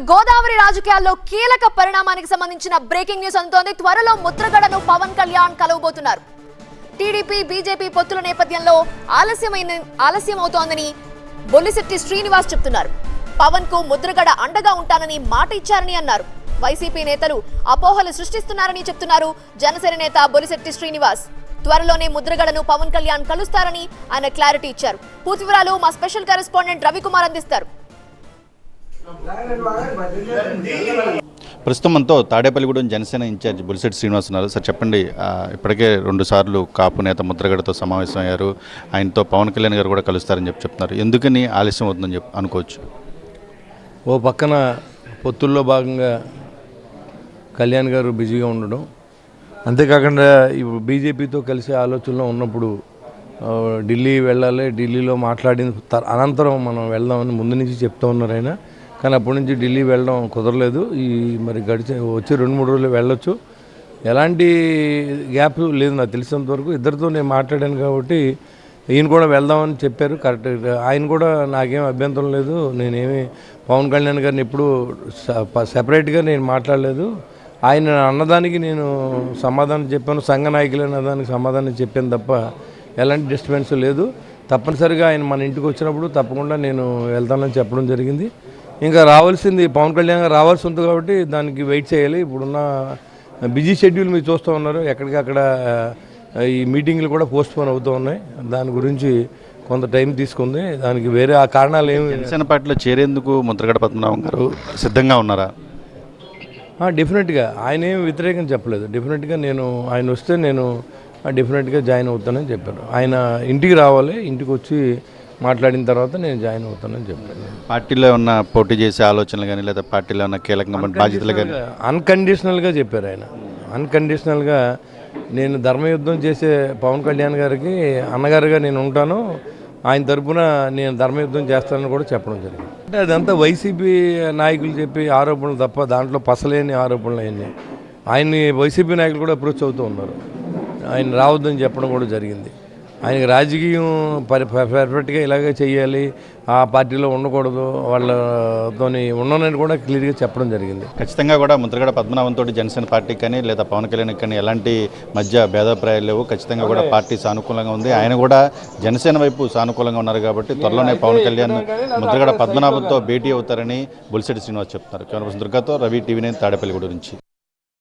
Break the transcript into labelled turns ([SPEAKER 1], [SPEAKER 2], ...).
[SPEAKER 1] గోదావరి రాజకీయాల్లో కీలక పరిణామానికి సంబంధించిన బ్రేకింగ్ న్యూస్ అందుతోంది. త్వరలో ముద్రగడను పవన్ కళ్యాణ్ కలవబోతున్నారు. టీడీపీ బీజేపీ పొత్తుల నేపథ్యంలో ఆలస్యమైన ఆలస్యం అవుతోందని బొల్లిశెట్టి శ్రీనివాస్ చెప్తున్నారు. పవన్కు ముద్రగడ అండగా ఉంటానని మాట ఇచ్చారని అన్నారు. వైసీపీ నేతలు అపోహలు సృష్టిస్తున్నారని చెప్తున్నారు జనసేన నేత బొలిశెట్టి శ్రీనివాస్. త్వరలోనే ముద్రగడను పవన్ కళ్యాణ్ కలుస్తారని ఆయన క్లారిటీ ఇచ్చారు. పూర్తి వివరాలు మా స్పెషల్ కరెస్పాండెంట్ రవికుమార్ అందిస్తారు.
[SPEAKER 2] ప్రస్తుతం మనతో తాడేపల్లిగూడెం జనసేన ఇన్ఛార్జ్ బులిశెట్టి శ్రీనివాస్ ఉన్నారు. సార్ చెప్పండి ఇప్పటికే రెండు సార్లు కాపు నేత ముద్రగడతో సమావేశం అయ్యారు ఆయనతో పవన్ కళ్యాణ్ గారు కూడా కలుస్తారని చెప్పి చెప్తున్నారు. ఎందుకని ఆలస్యం అవుతుందని చెప్పి అనుకోవచ్చు?
[SPEAKER 3] ఓ పక్కన పొత్తుల్లో భాగంగా కళ్యాణ్ గారు బిజీగా ఉండడం అంతేకాకుండా ఇప్పుడు బీజేపీతో కలిసి ఆలోచనలో ఉన్నప్పుడు ఢిల్లీ వెళ్ళాలి ఢిల్లీలో మాట్లాడిన అనంతరం మనం వెళ్దామని ముందు నుంచి చెప్తూ ఉన్నారు కానీ అప్పటి నుంచి ఢిల్లీ వెళ్ళడం కుదరలేదు. ఈ మరి గడిచే వచ్చి రెండు మూడు రోజులు వెళ్ళొచ్చు. ఎలాంటి గ్యాప్ లేదు నాకు తెలిసినంత వరకు. ఇద్దరితో నేను మాట్లాడాను కాబట్టి ఈయన కూడా వెళ్దామని చెప్పారు. కరెక్ట్ ఆయన కూడా నాకేం అభ్యంతరం లేదు. నేనేమి పవన్ కళ్యాణ్ గారిని ఎప్పుడు సెపరేట్గా నేను మాట్లాడలేదు. ఆయన అన్నదానికి నేను సమాధానం చెప్పాను. సంఘ నాయకులు అన్నదానికి సమాధానం చెప్పాను తప్ప ఎలాంటి డిస్టర్బెన్స్ లేదు. తప్పనిసరిగా ఆయన మన ఇంటికి వచ్చినప్పుడు తప్పకుండా నేను వెళ్తానని చెప్పడం జరిగింది. ఇంకా రావాల్సింది పవన్ కళ్యాణ్ గారు రావాల్సి ఉంది కాబట్టి దానికి వెయిట్ చేయాలి. ఇప్పుడున్న బిజీ షెడ్యూల్ మీరు చూస్తూ ఉన్నారు. ఎక్కడికక్కడ ఈ మీటింగ్లు కూడా పోస్ట్ పోన్ అవుతూ ఉన్నాయి. దాని గురించి కొంత టైం తీసుకుంది. దానికి వేరే ఆ కారణాలు ఏమి
[SPEAKER 2] జనసేన పార్టీలో చేరేందుకు ముద్రగడ పద్మనాభం గారు సిద్ధంగా ఉన్నారా?
[SPEAKER 3] డెఫినెట్గా ఆయన ఏం వ్యతిరేకం చెప్పలేదు. డెఫినెట్గా నేను ఆయన వస్తే నేను డెఫినెట్గా జాయిన్ అవుతానని చెప్పారు. ఆయన ఇంటికి రావాలి. ఇంటికి వచ్చి మాట్లాడిన తర్వాత నేను జాయిన్ అవుతానని చెప్పాను.
[SPEAKER 2] పార్టీలో ఉన్న పోటీ చేసే ఆలోచనలు కానీ లేదా పార్టీలో ఉన్న కీలకమైన బాధ్యతలు కానీ
[SPEAKER 3] అన్కండిషనల్గా చెప్పారు ఆయన. అన్కండిషనల్గా నేను ధర్మయుద్ధం చేసే పవన్ కళ్యాణ్ గారికి అన్నగారుగా నేను ఉంటాను. ఆయన తరపున నేను ధర్మయుద్ధం చేస్తానని కూడా చెప్పడం జరిగింది. అంటే అదంతా వైసీపీ నాయకులు చెప్పి ఆరోపణలు తప్ప దాంట్లో పసలేని ఆరోపణలు అవన్నీ ఆయన్ని వైసీపీ నాయకులు కూడా అప్రోచ్ అవుతూ ఉన్నారు. ఆయన రావద్దని చెప్పడం కూడా జరిగింది. ఆయనకి రాజకీయం పరి పర్ఫెక్ట్గా ఇలాగే చేయాలి ఆ పార్టీలో ఉండకూడదు. వాళ్ళతోని ఉండనని కూడా క్లియర్గా చెప్పడం జరిగింది.
[SPEAKER 2] ఖచ్చితంగా కూడా ముద్రగడ పద్మనాభంతో జనసేన పార్టీకి కానీ లేదా పవన్ కళ్యాణ్ కానీ ఎలాంటి మధ్య భేదాభిప్రాయాలు లేవు. ఖచ్చితంగా కూడా పార్టీ సానుకూలంగా ఉంది. ఆయన కూడా జనసేన వైపు సానుకూలంగా ఉన్నారు కాబట్టి త్వరలోనే పవన్ కళ్యాణ్ ముద్రగడ పద్మనాభంతో భేటీ అవుతారని బొలిశెట్టి శ్రీనివాస్ చెప్తున్నారు. పర్సన్ దుర్గాతో రవి టీవీ నైన్ తాడేపల్లిగూడ నుంచి.